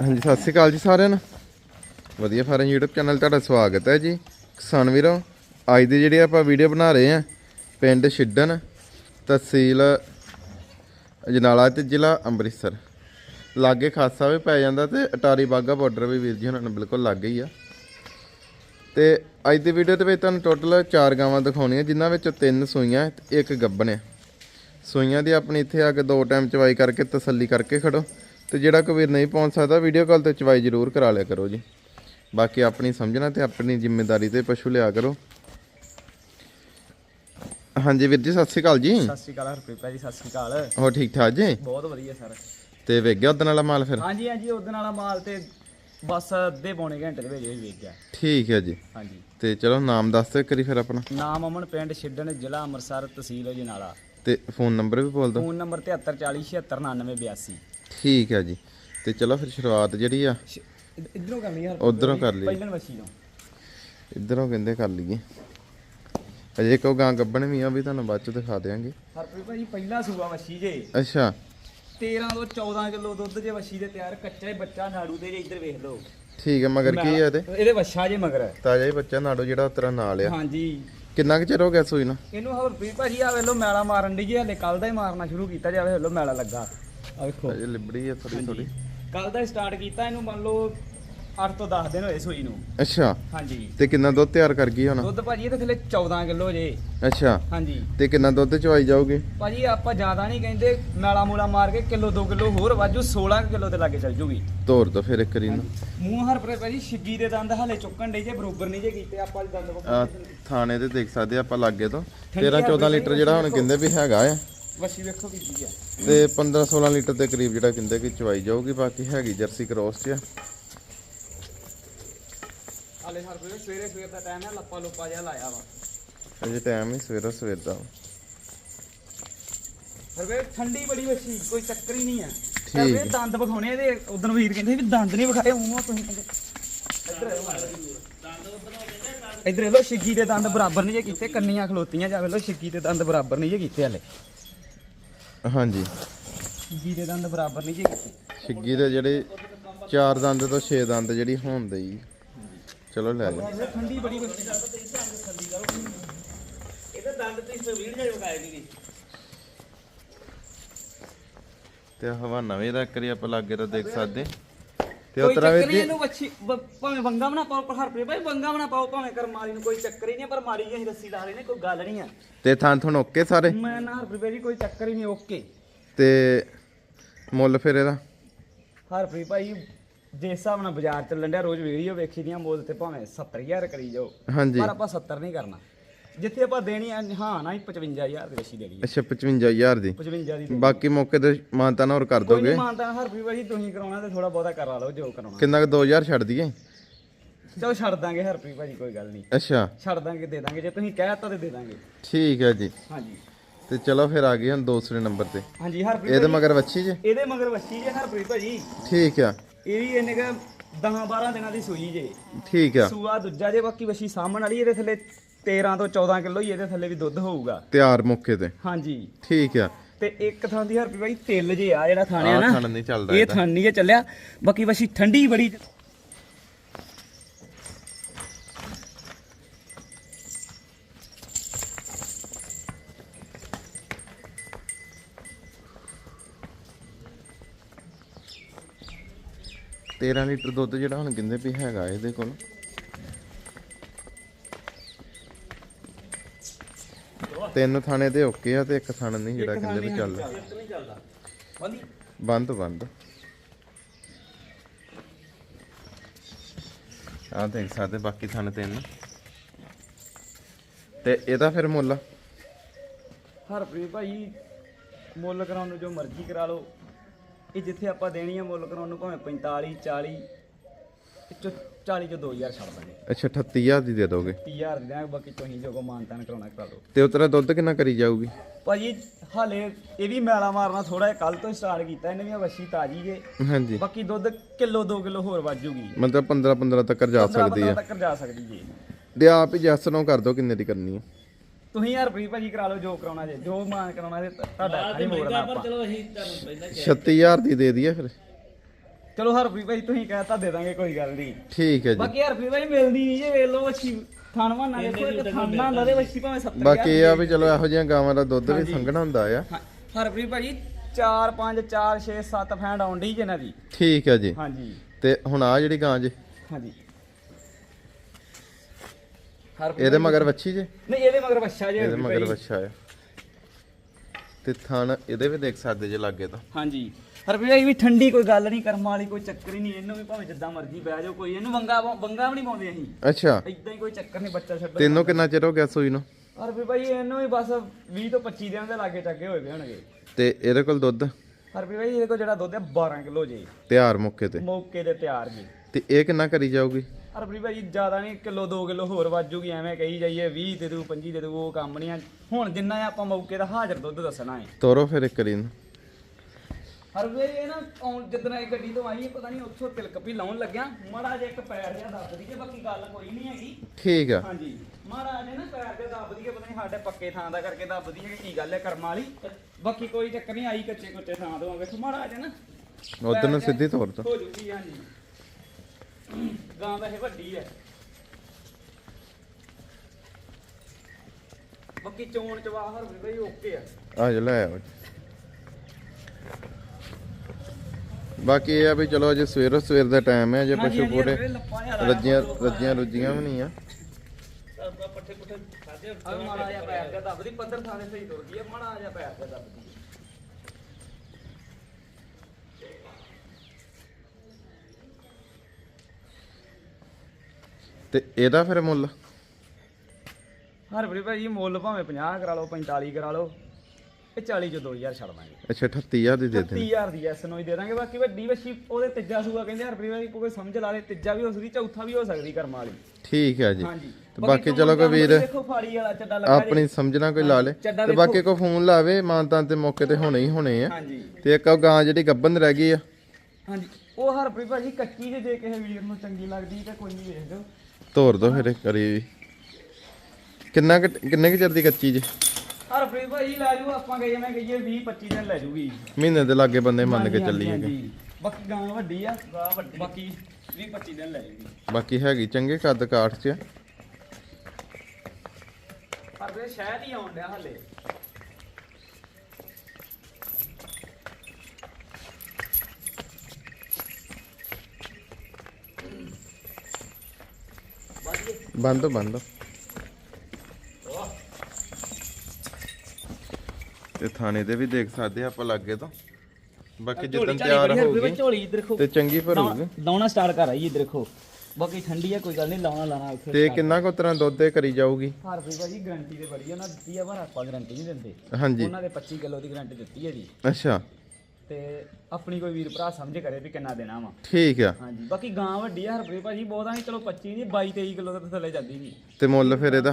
ਹਾਂਜੀ, ਸਤਿ ਸ਼੍ਰੀ ਅਕਾਲ ਜੀ ਸਾਰਿਆਂ ਨੂੰ। ਵਧੀਆ ਫਾਰਮ YouTube ਚੈਨਲ ਤੁਹਾਡਾ ਸਵਾਗਤ ਹੈ ਜੀ। ਕਿਸਾਨ ਵੀਰੋ, ਅੱਜ ਦੀ ਜਿਹੜੀ ਆਪਾਂ ਵੀਡੀਓ ਬਣਾ ਰਹੇ ਆ ਪਿੰਡ ਛਿੱਡਣ ਤਹਿਸੀਲ ਅਜਨਾਲਾ ਤੇ ਜ਼ਿਲ੍ਹਾ ਅੰਮ੍ਰਿਤਸਰ। ਲਾਗੇ ਖਾਸਾ ਵੀ ਪੈ ਜਾਂਦਾ ਤੇ ਅਟਾਰੀ ਬਾਗਾ ਬਾਰਡਰ ਵੀ ਵੀਰ ਜੀ ਉਹਨਾਂ ਨੂੰ ਬਿਲਕੁਲ ਲਾਗੇ ਹੀ ਆ। ਤੇ ਅੱਜ ਦੀ ਵੀਡੀਓ ਦੇ ਵਿੱਚ ਤੁਹਾਨੂੰ ਟੋਟਲ 4 ਗਾਵਾਂ ਦਿਖਾਉਣੀਆਂ, ਜਿਨ੍ਹਾਂ ਵਿੱਚੋਂ ਤਿੰਨ ਸੂਈਆਂ ਤੇ ਇੱਕ ਗੱਬਣ ਹੈ ਸੂਈਆਂ ਦੀ ਆਪਣੀ ਇੱਥੇ ਆ ਕੇ ਦੋ ਟਾਈਮ ਚਵਾਈ ਕਰਕੇ ਤਸੱਲੀ ਕਰਕੇ ਖੜੋ। ਤੇ ਜਿਹੜਾ ਕੋਈ ਵੀਰ ਨਹੀਂ ਪਹੁੰਚ ਸਕਦਾ ਵੀਡੀਓ ਕਾਲ ਤੇ ਚਵਾਈ ਜ਼ਰੂਰ ਕਰਾ ਲਿਆ ਕਰੋ ਜੀ। ਬਾਕੀ ਆਪਣੀ ਸਮਝਣਾ ਤੇ ਆਪਣੀ ਜ਼ਿੰਮੇਵਾਰੀ ਤੇ ਪਸ਼ੂ ਲਿਆ ਕਰੋ। ਹਾਂਜੀ ਵੀਰ ਜੀ ਸਤਿ ਸ਼੍ਰੀ ਅਕਾਲ ਜੀ। ਸਤਿ ਸ਼੍ਰੀ ਅਕਾਲ ਹਰਪ੍ਰੀਤ ਭਾਜੀ ਸਤਿ ਸ਼੍ਰੀ ਅਕਾਲ। ਹੋ ਠੀਕ ਠਾਕ ਜੀ? ਬਹੁਤ ਵਧੀਆ ਸਰ। ਤੇ ਵੇਖ ਗਿਆ ਵਾਲਾ ਮਾਲ ਫਿਰ? ਹਾਂਜੀ ਹਾਂਜੀ ਉਹਦੇ ਵਾਲਾ ਮਾਲ ਤੇ ਬਸ ਅੱਧੇ ਪੌਣੇ ਘੰਟੇ ਦੇ ਵਿੱਚ ਹੀ ਵੇਚ ਗਿਆ। ਠੀਕ ਹੈ ਜੀ। ਹਾਂਜੀ। ਤੇ ਚਲੋ ਨਾਮ ਦੱਸ ਦਿਓ ਕਰੀ ਫਿਰ ਆਪਣਾ। ਨਾਮ ਅਮਨ ਪਿੰਡ ਛਿੱਡਣ ਜ਼ਿਲ੍ਹਾ ਅੰਮ੍ਰਿਤਸਰ ਤਹਿਸੀਲ ਜਨਾਲਾ ਤੇ ਫੋਨ ਨੰਬਰ ਵੀ ਬੋਲ ਦਿਓ। ਫੋਨ ਨੰਬਰ 7340769982 ਠੀਕ ਹੈ ਜੀ। ਤੇ ਚਲੋ ਫਿਰ ਸ਼ੁਰੂਆਤ ਜਿਹੜੀ ਆ ਇਧਰੋਂ ਕਰਨੀ ਹਰ ਉਧਰੋਂ ਕਰ ਲਈ। ਪਹਿਲਾਂ ਵਸੀ ਤੋਂ। ਇਧਰੋਂ ਕਹਿੰਦੇ ਕਰ ਲਈਏ। ਅਜੇ ਉਹ ਗਾਂ ਗੱਬਣ ਵੀ ਆ ਵੀ ਤੁਹਾਨੂੰ ਬਾਅਦ ਚ ਦਿਖਾ ਦੇਵਾਂਗੇ ਹਰਪ੍ਰੀਤ ਭਾਜੀ ਪਹਿਲਾ ਸੂਆ ਵਸੀ ਜੇ। ਅੱਛਾ। 13 ਤੋਂ 14 ਕਿਲੋ ਦੁੱਧ ਜੇ ਵਸੀ ਦੇ ਤਿਆਰ ਕੱਚਾ ਹੀ ਬੱਚਾ ਨਾੜੂ ਦੇ ਜੇ ਇੱਧਰ ਵੇਖ ਲਓ। ਠੀਕ ਹੈ ਮਗਰ ਕੀ ਹੈ ਇਹਦੇ? ਇਹਦੇ ਵੱਛਾ ਜੇ ਮਗਰ। ਤਾਜ਼ਾ ਹੀ ਬੱਚਾ ਨਾੜੋ ਜਿਹੜਾ ਤੇਰਾ ਨਾਲ ਆ। ਹਾਂਜੀ। ਕਿੰਨਾ ਕੁ ਚਿਰ ਹੋ ਗਿਆ ਸੂਈ ਨੂੰ? ਇਹਨੂੰ ਹਰਪ੍ਰੀਤ ਭਾਜੀ ਆ ਵੇਲੋ ਮੈਲਾ ਮਾਰਨ ਦੀ ਜੇ ਹਲੇ ਕੱਲ ਦਾ ਹੀ ਮਾਰਨਾ ਸ਼ੁਰੂ ਕੀਤਾ ਜਾਵੇ ਵੇਲੋ ਮੈਲਾ ਲੱਗਾ। ਆ ਵੇਖੋ ਅਜੇ ਲਿਬੜੀ ਆ ਥੋੜੀ ਥੋੜੀ ਕੱਲ ਦਾ ਸਟਾਰਟ ਕੀਤਾ ਇਹਨੂੰ ਮੰਨ ਲਓ 8 ਤੋਂ 10 ਦਿਨ ਹੋਏ ਸੂਈ ਨੂੰ। ਅੱਛਾ। ਹਾਂਜੀ। ਤੇ ਕਿੰਨਾ ਦੁੱਧ ਤਿਆਰ ਕਰ ਗਈ ਹੁਣ? ਦੁੱਧ ਭਾਜੀ ਇਹਦੇ ਥੱਲੇ 14 ਕਿਲੋ ਜੇ। ਅੱਛਾ। ਹਾਂਜੀ। ਤੇ ਕਿੰਨਾ ਦੁੱਧ ਚਵਾਈ ਜਾਓਗੇ ਭਾਜੀ ਆਪਾਂ ਜ਼ਿਆਦਾ ਨਹੀਂ ਕਹਿੰਦੇ ਮੈਲਾ ਮੂਲਾ ਮਾਰ ਕੇ ਕਿਲੋ 2 ਕਿਲੋ ਹੋਰ ਵਾਜੂ 16 ਕਿਲੋ ਤੇ ਲਾਗੇ ਚੱਲ ਜੂਗੀ। ਤੋਰ ਦੋ ਫਿਰ ਇੱਕ ਰੀ ਨੂੰ ਮੂੰਹ ਹਰ ਪਰੇ ਭਾਜੀ ਛਿੱਗੀ ਦੇ ਦੰਦ ਹਲੇ ਚੁੱਕਣ ਡੇ ਜੇ ਬਰੋਬਰ ਨਹੀਂ ਜੇ ਕੀਤੇ ਆਪਾਂ ਦੰਦ ਥਾਣੇ ਤੇ ਦੇਖ ਸਕਦੇ ਆਪਾਂ ਲਾਗੇ ਤੋਂ। 13 14 ਲੀਟਰ ਜਿਹੜਾ ਹੁਣ ਕਹਿੰਦੇ ਵੀ ਹੈਗਾ ਆ। ਵਸੀ ਵੇਖੋ ਕੀ ਚੀਜ਼ ਆ। ਤੇ 15 16 ਲੀਟਰ ਦੇ ਕਰੀਬ ਜਿਹੜਾ ਕਹਿੰਦੇ ਕਿ ਚਵਾਈ ਜਾਊਗੀ ਬਾਕੀ ਹੈਗੀ ਜਰਸੀ ਕ੍ਰੋਸ ਚ। ਆ ਹਲੇ ਹਰ ਪਰੇ ਸਵੇਰੇ ਸਵੇਰ ਦਾ ਟਾਈਮ ਹੈ ਲੱਪਾ ਲੁੱਪਾ ਜਿਹਾ ਲਾਇਆ ਵਾ। ਅਜੇ ਟਾਈਮ ਹੀ ਸਵੇਰੋ ਸਵੇਰ ਦਾ। ਹਰ ਵੇ ਠੰਡੀ ਬੜੀ ਵਸੀ ਕੋਈ ਚੱਕਰ ਹੀ ਨਹੀਂ ਆ। ਠੀਕ ਹਰ ਵੇ ਹੈ। ਦੰਦ ਵਿਖਾਉਣੇ ਇਹਦੇ ਉਦੋਂ ਵੀਰ ਕਹਿੰਦੇ ਵੀ ਦੰਦ ਨਹੀਂ ਵਿਖਾਏ ਮੂੰਹੋਂ ਤੁਸੀਂ ਕਹਿੰਦੇ। ਇੱਧਰ ਆਓ ਇੱਧਰ ਲੋ ਛਿੱਗੀ ਦੇ ਦੰਦ ਬਰਾਬਰ ਨਹੀਂ ਜੇ ਕੀਤੇ ਕੰਨੀਆਂ ਖਲੋਤੀਆਂ ਜਾਵੇ ਲੋ ਛਿੱਗੀ ਦੇ ਦੰਦ ਬਰਾਬਰ ਨਹੀਂ ਜੇ ਕੀਤੇ ਹਲੇ। ਹਾਂਜੀ। ਦੇ ਦੰਦ ਬਰਾਬਰ ਨਹੀਂ ਜੇ ਛਿੱਗੀ ਦੇ ਜਿਹੜੇ ਚਾਰ ਦੰਦ ਤੋਂ 6 ਦੰਦ ਜਿਹੜੀ ਹੋਣ ਦੇ ਜੀ। ਚਲੋ ਲੈ ਜਾ ਠੰਡੀ ਬੜੀ ਵਸੀ ਇਹਦੇ ਦੰਦ ਤੇ ਸਵੀੜ ਜਾਈ ਵਿਖਾਏ ਨਹੀਂ ਤੇ ਹਵਾ ਨਵੇਂ ਦਾ ਕਰੀ ਆਪਾਂ ਲਾਗੇ ਤਾਂ ਦੇਖ ਸਕਦੇ। ਤੇ ਕੋਈ ਉਤਰਾ ਚੱਕਰ ਨਹੀਂ ਇਹਨੂੰ ਵੱਛੀ ਬ- ਭਾਵੇਂ ਵੰਗਾ ਬਣਾ ਪਾਓ ਪਰ ਹਰਪ੍ਰੀਤ ਭਾਈ ਵੰਗਾ ਬਣਾ ਪਾਓ ਭਾਵੇਂ ਕਰਮਾਲੀ ਨੂੰ ਕੋਈ ਚੱਕਰ ਹੀ ਨਹੀਂ ਪਰ ਮਾਰੀ ਅਸੀਂ ਰੱਸੀ ਲਾ ਲੈਨੇ ਕੋਈ ਗੱਲ ਨਹੀਂ ਆ। ਤੇ ਥਾਂ ਤੁਹਾਨੂੰ ਓਕੇ ਸਾਰੇ? ਮੈਂ ਨਾ ਹਰਪ੍ਰੀਤ ਭਾਈ ਜੀ ਕੋਈ ਚੱਕਰ ਹੀ ਨਹੀਂ ਓਕੇ। ਤੇ ਮੁੱਲ ਫਿਰ ਇਹਦਾ? ਹਰਪ੍ਰੀਤ ਭਾਈ ਜਿਸ ਹਿਸਾਬ ਨਾਲ ਬਾਜ਼ਾਰ ਚੱਲਣ ਡਿਆ ਰੋਜ਼ ਵੀਡੀਓ ਵੇਖੀ ਦੀਆਂ ਮੁੱਲ ਤੇ ਭਾਵੇਂ 70000 ਕਰੀ ਜਾਓ। ਹਾਂਜੀ। ਪਰ ਆਪਾਂ 70 ਨਹੀਂ ਕਰਨਾ। ਜਿੱਥੇ ਆਪਾਂ ਦੇਣੀ ਆ ਹਾਂ ਨਾ ਹੀ 55000 ਦੀ ਰਸ਼ੀ ਦੇਣੀ ਅੱਛਾ 55000 ਦੀ। 55 ਦੀ ਬਾਕੀ ਮੌਕੇ ਤੇ ਮਾਨਤਾ ਨਾਲ ਹੋਰ ਕਰ ਕੋਈ ਦੋਗੇ? ਨਹੀਂ ਮਾਨਤਾ ਹਰਪ੍ਰੀਤ ਭਾਈ ਤੁਸੀਂ ਕਰਾਉਣਾ ਤੇ ਥੋੜਾ ਬਹੁਤਾ ਕਰਾ ਲਓ ਜੋ ਕਰਾਉਣਾ। ਕਿੰਨਾ ਕੁ 2000 ਛੱਡ ਦਈਏ? ਚਲੋ ਛੱਡ ਦਾਂਗੇ ਹਰਪ੍ਰੀਤ ਭਾਜੀ ਕੋਈ ਗੱਲ ਨਹੀਂ। ਅੱਛਾ। ਛੱਡ ਦਾਂਗੇ ਦੇ ਦਾਂਗੇ ਜੇ ਤੁਸੀਂ ਕਹਿਤਾ ਤੇ ਦੇ ਦਾਂਗੇ। ਠੀਕ ਹੈ ਜੀ। ਹਾਂਜੀ। ਤੇ ਚਲੋ ਫਿਰ ਆ ਗਏ ਹੁਣ ਦੂਸਰੇ ਨੰਬਰ ਤੇ। ਹਾਂਜੀ ਹਰਪ੍ਰੀਤ ਇਹਦੇ ਭਾਜੀ, ਮਗਰ ਵੱਛੀ ਜੇ? ਇਹਦੇ ਮਗਰ ਵੱਛੀ ਜੇ ਹਰਪ੍ਰੀਤ ਭਾਜੀ ਠੀਕ ਆ। ਇਹ ਵੀ ਇਹਨੇ ਕ 10 12 ਦਿਨਾਂ ਦੀ ਸੂਈ ਜੇ। ਠੀਕ ਆ। ਸੂਆ ਦੂਜਾ ਜੇ ਬਾਕੀ ਵੱਛੀ ਸਾਹਮਣ ਵਾਲੀ ਇਹਦੇ ਥੱਲੇ 13 ਤੋਂ 14 ਕਿਲੋ ਹੀ ਇਹਦੇ ਥੱਲੇ ਵੀ ਦੁੱਧ ਹੋਊਗਾ। ਤਿਆਰ ਮੌਕੇ ਤੇ। ਹਾਂਜੀ। ਠੀਕ ਆ। ਤੇ ਇੱਕ ਥਾਂ ਦੀ ਹਰਪੀ ਬਾਈ ਤਿਲ ਜੇ ਆ ਜਿਹੜਾ ਥਾਣੇ ਆ ਨਾ ਥਣ ਨਹੀਂ ਚੱਲਦਾ ਇਹ। ਥਾਣ ਨਹੀਂ ਚੱਲਿਆ। ਬਾਕੀ ਵਸੀ ਠੰਡੀ ਬੜੀ ਤੇਰਾਂ ਲੀਟਰ ਦੁੱਧ ਜਿਹੜਾ ਹੁਣ ਕਹਿੰਦੇ ਵੀ ਹੈਗਾ ਇਹਦੇ ਕੋਲ। ਤਿੰਨ ਥਾਣੇ ਤੇ ਓਕੇ ਆ ਤੇ ਇੱਕ ਥਾਣਾ ਨਹੀਂ ਜਿਹੜਾ ਕਹਿੰਦੇ ਵੀ ਚੱਲ। ਇੱਕ ਨਹੀਂ ਚੱਲਦਾ। ਬੰਦੀ? ਬੰਦ ਬੰਦ। ਆ ਦੇਖ ਸਕਦੇ ਬਾਕੀ ਥਾਣੇ ਤਿੰਨ। ਤੇ ਇਹਦਾ ਫਿਰ ਮੁੱਲ ਹਰਪ੍ਰੀਤ ਭਾਈ ਮੁੱਲ ਕਰਾਉਣ ਨੂੰ ਜੋ ਮਰਜ਼ੀ ਕਰਾ ਲਓ। ਇਹ ਜਿੱਥੇ ਆਪਾਂ ਦੇਣੀ ਆ ਮੁੱਲ ਕਰਾਉਣ ਨੂੰ ਭਾਵੇਂ 45 40 ਇਹ ਚੋਂ 40 ਚੋਂ 2000 ਛੱਡ ਦਾਂਗੇ। ਅੱਛਾ 38000 ਦੀ ਦੇ ਦੋਗੇ। 30000 ਦੇ ਦਾਂਗੇ ਬਾਕੀ ਤੁਸੀਂ ਜੋ ਕੋ ਮਾਨਤਾਨ ਕਰਾਉਣਾ ਕਰਾ ਲਓ ਤੇ ਉਤਰਾ ਦੁੱਧ ਕਿੰਨਾ ਕਰੀ ਜਾਊਗੀ? ਭਾਜੀ ਹਾਲੇ ਇਹ ਵੀ ਮੈਲਾ ਮਾਰਨਾ ਥੋੜਾ ਜਿਹਾ ਕੱਲ ਤੋਂ ਸਟਾਰਟ ਕੀਤਾ ਇਹਨੇ ਵੀ ਵੱਛੀ ਤਾਜੀ ਜੇ। ਹਾਂਜੀ। ਬਾਕੀ ਦੁੱਧ ਕਿਲੋ 2 ਕਿਲੋ ਹੋਰ ਵਾਜੂਗੀ ਮਤਲਬ 15 15 ਤੱਕ ਜਾ ਸਕਦੀ ਆ। ਤੱਕ ਜਾ ਸਕਦੀ ਜੀ। ਤੇ ਆਪ ਹੀ ਜੈਸ ਨੂੰ ਕਰ ਦੋ ਕਿੰਨੇ ਦੀ ਕਰਨੀ ਆ? ਤੁਸੀਂ ਯਾਰ ਫ੍ਰੀ ਭਾਜੀ ਕਰਾ ਲਓ ਜੋ ਕਰਾਉਣਾ ਜੇ ਜੋ ਮਾਨ ਕਰਾਉਣਾ ਜੇ ਤੁਹਾਡਾ ਖਾਲੀ ਮੋੜਨਾ ਆਪਾਂ। 36000 ਦੀ ਦੇ ਦਈਏ ਫਿਰ। ਚਲੋ ਹਰਪ੍ਰੀਤ ਭਾਈ ਤੁਸੀਂ ਕਹਿਤਾ ਦੇ ਦਾਂਗੇ ਕੋਈ ਗੱਲ ਨਹੀਂ। ਠੀਕ ਹੈ ਜੀ। ਬਾਕੀ ਹਰਪ੍ਰੀਤ ਭਾਈ ਮਿਲਦੀ ਨਹੀਂ ਜੇ ਵੇਖ ਲਓ ਵੱਛੀ ਥਾਨਵਾ ਨਾ ਦੇਖੋ ਇੱਕ ਹੁੰਦਾ ਤੇ ਵੱਛੀ ਭਾਵੇਂ 70 ਬਾਕੀ ਇਹ ਆ ਵੀ ਚਲੋ ਇਹੋ ਜਿਹੀਆਂ ਗਾਵਾਂ ਦਾ ਦੁੱਧ ਵੀ ਸੰਘਣਾ ਹੁੰਦਾ ਆ। ਹਰਪ੍ਰੀਤ ਭਾਜੀ 4 5 4 6 7 ਫੈਂਡ ਆਉਂਦੀ ਜੇ ਇਹਨਾਂ ਦੀ। ਠੀਕ ਹੈ ਜੀ। ਹਾਂਜੀ। ਤੇ ਹੁਣ ਆ ਜਿਹੜੀ ਗਾਂ ਜੀ ਹਾਂਜੀ। ਹਰਪ੍ਰੀਤ ਇਹਦੇ ਮਗਰ ਵੱਛੀ ਜੇ? ਨਹੀਂ ਇਹਦੇ ਮਗਰ ਵੱਛਾ ਜੇ ਇਹਦੇ ਮਗਰ ਭਾਈ। ਵੱਛਾ ਆ। ਤੇ ਥਣ ਇਹਦੇ ਵੀ ਦੇਖ ਸਕਦੇ ਜੇ ਲਾਗੇ ਤਾਂ। ਹਾਂਜੀ। ਹਰਪ੍ਰੀਤ ਭਾਈ ਵੀ ਠੰਡੀ ਕੋਈ ਗੱਲ ਨਹੀਂ ਕਰਮਾਂ ਵਾਲੀ ਕੋਈ ਚੱਕਰ ਹੀ ਨਹੀਂ ਇਹਨੂੰ ਵੀ ਭਾਵੇਂ ਜਿੱਦਾਂ ਮਰਜ਼ੀ ਬਹਿ ਜਾਓ ਕੋਈ ਇਹਨੂੰ ਵੰਗਾ ਵੰਗਾ ਵੀ ਨਹੀਂ ਪਾਉਂਦੇ ਅਸੀਂ। ਅੱਛਾ। ਇਦਾਂ ਹੀ ਕੋਈ ਚੱਕਰ ਨਹੀਂ ਬੱਚਾ ਛੱਡੋ। ਤੈਨੂੰ ਕਿੰਨਾ ਚਿਰ ਹੋ ਗਿਆ ਸੂਈ ਨੂੰ? ਹਰਪ੍ਰੀਤ ਭਾਈ ਇਹਨੂੰ ਵੀ ਬਸ 20 ਤੋਂ 25 ਦਿਨ ਦੇ ਲਾਗੇ ਚੱਗੇ ਹੋਏ ਪਏ ਹੋਣਗੇ। ਤੇ ਇਹਦੇ ਕੋਲ ਦੁੱਧ? ਹਰਪ੍ਰੀਤ ਭਾਈ ਇਹਦੇ ਕੋਲ ਜਿਹੜਾ ਦੁੱਧ ਹੈ 12 ਕਿਲੋ ਜੀ। ਤਿਆਰ ਮੌਕੇ ਤੇ। ਮੌਕੇ ਦੇ ਤਿਆਰ ਜੀ। ਤੇ ਇਹ ਕਿੰਨਾ ਕਰੀ ਜਾਊਗੀ? ਹਰਪ੍ਰੀਤ ਭਾਈ ਜ਼ਿਆਦਾ ਨਹੀਂ ਕਿਲੋ 2 ਕਿਲੋ ਹੋਰ ਵਾਜੂਗੀ ਐਵੇਂ ਕਹੀ ਜਾਈਏ 20 ਦੇ ਦੂ 25 ਦੇ ਦੂ ਉਹ ਕੰਮ ਨਹੀਂ ਆ। ਹੁਣ ਜਿੰਨਾ ਆਪਾਂ ਮੌਕੇ ਦਾ ਹਾਜ਼ਰ ਦੁੱਧ ਦੱਸਣਾ ਹੈ। ਤੋਰੋ ਫਿਰ ਇੱਕ ਵਾਰੀ ਨੂੰ ਭਾਈ ਇਹ ਨਾ ਆਉਣ ਜਿੱਦਣ ਇਹ ਗੱਡੀ ਤੋਂ ਆਈ ਪਤਾ ਨਹੀਂ ਉੱਥੋਂ ਤਿਲਕ ਵੀ ਲਾਉਣ ਲੱਗਿਆ। ਜਿਹਾ ਇੱਕ ਪੈਰ ਜਿਹਾ ਦੱਬ ਦਈਏ ਬਾਕੀ ਗੱਲ ਕੋਈ ਨਹੀਂ ਹੈਗੀ। ਠੀਕ ਆ। ਹਾਂਜੀ। ਮਾੜਾ ਜਿਹਾ ਨਾ ਪੈਰ ਜਿਹਾ ਦੱਬ ਦਈਏ ਪਤਾ ਨਹੀਂ ਸਾਡੇ ਪੱਕੇ ਥਾਂ ਦਾ ਕਰਕੇ ਦੱਬ ਦਈਏ ਕਿ ਕੀ ਗੱਲ ਹੈ ਕਰਮਾਂ ਵਾਲੀ। ਬਾਕੀ ਕੋਈ ਚੱਕਰ ਨਹੀਂ ਆਈ ਕੱਚੇ ਕੁੱਚੇ ਥਾਂ ਤੋਂ ਮਾੜਾ ਜਿਹਾ ਨਾ ਉਧਰ ਨੂੰ ਸਿੱਧੀ ਤੋਰ ਦੋ। ਹੋ ਜੂਗੀ ਹਾਂਜੀ। ਗਾਂ ਇਹ ਵੱਡੀ ਹੈ। ਬਾਕੀ ਚੋਣ ਚਵਾਹਰ ਵੀ ਬਈ ਓਕੇ ਆ। ਆ ਜਾ ਲੈ ਆਓ ਬਾਕੀ ਇਹ ਆ ਵੀ ਚਲੋ ਅਜੇ ਸਵੇਰੋ ਸਵੇਰ ਦਾ ਟਾਈਮ ਹੈ ਜੇ ਹਾਂਜੀ, ਪਸ਼ੂ ਪੂਰੇ ਰੱਜੀਆਂ। ਰੱਜੀਆਂ ਰੁੱਜੀਆਂ ਵੀ ਨਹੀਂ ਆ। ਪੱਠੇ ਪੁੱਠੇ ਖਾਦੇ ਮਾੜਾ ਜਿਹਾ ਪੈਰ ਤੇ ਦੱਬਦੀ ਪੱਧਰ ਥਾਂ ਤੇ ਸਹੀ ਤੁਰ ਗਈ ਆ ਮਾੜਾ ਜਿਹਾ ਪੈਰ ਤੇ ਦੱਬਦੀ ਤੇ ਇਹਦਾ ਫਿਰ ਮੁੱਲ? ਹਰਪ੍ਰੀਤ ਭਾਈ ਮੁੱਲ ਭਾਵੇਂ 50 ਕਰਾ ਲਓ 45 ਕਰਾ ਲਓ ਇਹ 40 ਚ 2000 ਛੱਡ ਦਾਂਗੇ। ਅੱਛਾ 38000 ਦੀ ਦੇ ਦੇ 30000 ਦੀ ਐਸ ਨੂੰ ਹੀ ਦੇ ਦਾਂਗੇ ਬਾਕੀ ਵੱਡੀ ਵੱਛੀ ਉਹਦੇ ਤੀਜਾ ਸੂਆ ਕਹਿੰਦੇ ਹਰਪ੍ਰੀਤ ਭਾਈ ਕੋਈ ਸਮਝ ਲਾ ਲੈ ਤੀਜਾ ਵੀ ਹੋ ਸਕਦੀ ਚੌਥਾ ਵੀ ਹੋ ਸਕਦੀ ਕਰਮਾਂ ਵਾਲੀ। ਠੀਕ ਹੈ ਜੀ। ਹਾਂਜੀ। ਤੇ ਬਾਕੀ ਚਲੋ ਕੋਈ ਵੀਰ ਦੇਖੋ ਫਾੜੀ ਵਾਲਾ ਚੱਡਾ ਲੱਗਾ ਜੀ। ਆਪਣੀ ਸਮਝਣਾ ਕੋਈ ਲਾ ਲੇ। ਤੇ ਬਾਕੀ ਕੋਈ ਫੋਨ ਲਾਵੇ ਮਾਨਤਾਂ ਤੇ ਮੌਕੇ ਤੇ ਹੋਣੇ ਹੀ ਹੋਣੇ ਆ। ਤੇ ਇੱਕ ਉਹ ਗਾਂ ਜਿਹੜੀ ਗੱਬਨ ਰਹਿ ਗਈ ਆ। ਹਾਂਜੀ ਉਹ ਹਰਪ੍ਰੀਤ ਭਾਜੀ ਕੱਚੀ ਜੇ ਜੇ ਕਿਸੇ ਵੀਰ ਨੂੰ ਚੰਗੀ ਲੱਗਦੀ ਤੇ ਕੋਈ ਨਹੀਂ ਵੇਖ ਲਓ ਤੋਰ ਦੋ ਫਿਰ ਕਰੀ ਵੀ। ਕਿੰਨਾ ਕੁ- ਕਿੰਨੇ ਕੁ ਚਿਰ ਦੀ ਕੱਚੀ ਜੇ? ਹਰਪ੍ਰੀਤ ਭਾਜੀ ਲੈ ਜੂ ਆਪਾਂ ਕਹੀਏ ਮੈਂ ਕਹੀਏ 20 25 ਦਿਨ ਲੈ ਜੂਗੀ। ਮਹੀਨੇ ਦੇ ਲਾਗੇ ਬੰਦੇ ਮੰਨ ਕੇ ਹਾਂਜੀ, ਚੱਲੀ ਹੈਗੇ। ਹਾਂਜੀ। ਬਾਕੀ ਗਾਂ ਵੱਡੀ ਆ ਗਾਂ ਵੱਡੀ ਬਾਕੀ 20 25 ਦਿਨ ਲੈ ਜੂਗੀ। ਬਾਕੀ ਹੈਗੀ ਚੰਗੇ ਕੱਦ ਕਾਠ 'ਚ। ਆ। ਹਰਪ੍ਰੀਤ ਸ਼ਾਇਦ ਹੀ ਆਉਣ ਡਿਆ ਹਲੇ। ਬੰਦ ਬੰਦ। ਤੇ ਥਾਣੇ ਦੇ ਵੀ ਦੇਖ ਸਕਦੇ ਆ ਆਪਾਂ ਲੱਗੇ ਤੋਂ। ਬਾਕੀ ਜਦੋਂ ਤਿਆਰ ਹੋਊਗੀ ਝੋਲੀ ਇੱਧਰ ਦੇਖੋ ਤੇ ਚੰਗੀ ਭਰੂਗੀ ਲਾਉਣਾ ਸਟਾਰਟ ਕਰ ਆਈ ਇੱਧਰ ਦੇਖੋ ਬਾਕੀ ਠੰਡੀ ਆ ਕੋਈ ਗੱਲ ਨਹੀਂ ਲਾਉਣਾ ਲਾਣਾ ਉੱਥੇ ਤੇ ਕਿੰਨਾ ਕੁ ਤਰ੍ਹਾਂ ਦੁੱਧ ਦੇ ਕਰੀ ਜਾਊਗੀ? ਹਰਪ੍ਰੀਤ ਭਾਜੀ ਗਾਰੰਟੀ ਤੇ ਬੜੀ ਆ ਉਹਨਾਂ ਦਿੱਤੀ ਆ ਪਰ ਆਪਾਂ ਗਾਰੰਟੀ ਨਹੀਂ ਦਿੰਦੇ। ਹਾਂਜੀ। ਉਹਨਾਂ ਦੇ 25 ਕਿਲੋ ਦੀ ਗਾਰੰਟੀ ਦਿੱਤੀ ਹੈ ਜੀ। ਅੱਛਾ। ਤੇ ਆਪਣੀ ਕੋਈ ਵੀਰ ਭਰਾ ਸਮਝ ਕਰੇ ਵੀ ਕਿੰਨਾ ਦੇਣਾ ਵਾ। ਠੀਕ ਆ। ਹਾਂਜੀ ਬਾਕੀ ਗਾਂ ਵੱਡੀ ਆ ਹਰਪ੍ਰੀਤ ਭਾਜੀ ਬਹੁਤਾ ਨਹੀਂ ਚਲੋ 25 ਨਹੀਂ 22 23 ਕਿਲੋ ਤੱਕ ਥੱਲੇ ਜਾਂਦੀ ਨਹੀਂ। ਤੇ ਮੁੱਲ ਫਿਰ ਇਹਦਾ?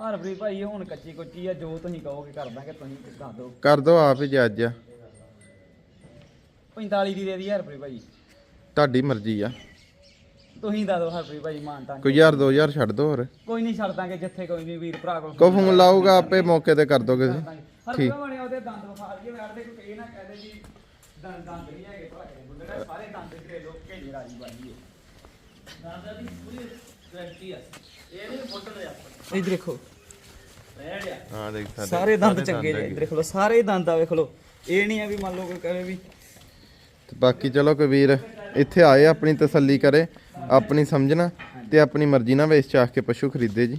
ਹਰਪ੍ਰੀਤ ਭਾਈ ਹੁਣ ਕੱਚੀ ਕੁੱਚੀ ਆ ਜੋ ਤੁਸੀਂ ਕਹੋਗੇ ਕਰ ਦਾਂਗੇ ਤੁਸੀਂ ਦੱਸ ਦਿਓ। ਕਰ ਦੋ ਆਪ ਹੀ ਜੇ ਅੱਜ ਆ। 45 ਦੀ ਦੇ ਦੀ ਹਰਪ੍ਰੀਤ ਭਾਈ ਤੁਹਾਡੀ ਮਰਜ਼ੀ ਆ। ਤੁਸੀਂ ਦੱਸ ਦਿਓ ਹਰਪ੍ਰੀਤ ਭਾਈ ਮਾਨਤਾ ਕੋਈ ਹਜ਼ਾਰ 2000 ਛੱਡ ਦੋ ਹੋਰ। ਕੋਈ ਨਹੀਂ ਛੱਡ ਦਾਂਗੇ ਜਿੱਥੇ ਕੋਈ ਨਹੀਂ ਵੀਰ ਭਰਾ ਕੋਲ ਕੋ ਫੋਨ ਲਾਊਗਾ ਆਪੇ ਮੌਕੇ ਤੇ ਕਰ ਦੋਗੇ। ਤੁਸੀਂ। ਹਰਪ੍ਰੀਤ ਬਣੇ ਉਹਦੇ ਦੰਦ ਵਿਖਾ ਲਈਏ ਮੈਂ ਅੜਦੇ ਕੋਈ ਇਹ ਨਾ ਕਹਦੇ ਜੀ ਦੰਦ ਦੰਦ ਨਹੀਂ ਹੈਗੇ ਭਰਾ ਦੇ ਮੁੰਡੇ ਦੇ ਸਾਰੇ ਦੰਦ ਘਰੇ ਲੋਕ ਘੇਰੇ ਰਾਜੀ ਬਾਜੀ ਦੰਦਾਂ ਦੀ ਪੂਰੀ ਗਾਰੰਟੀ ਆ। ਇਹ ਨਹੀਂ ਫੋਟੋ ਦੇ ਆਪਾਂ। ਇਹ ਦੇਖੋ ਰਹਿ ਗਿਆ ਹਾਂ ਦੇਖ ਸਕਦੇ ਸਾਰੇ ਦੰਦ ਚੰਗੇ ਨੇ ਦੇਖ ਲਓ ਸਾਰੇ ਦੰਦ ਆ ਵੇਖ ਲਓ। ਇਹ ਨਹੀਂ ਆ ਵੀ ਮੰਨ ਲਓ ਕੋਈ ਕਹੇ ਵੀ ਤੇ ਬਾਕੀ ਚਲੋ ਕੋਈ ਵੀਰ ਇੱਥੇ ਆਏ ਆਪਣੀ ਤਸੱਲੀ ਕਰੇ ਆਪਣੀ ਸਮਝਣਾ ਤੇ ਆਪਣੀ ਮਰਜ਼ੀ ਨਾਲ ਵੇਚ ਚਾਹ ਕੇ ਪਸ਼ੂ ਖਰੀਦੇ ਜੀ।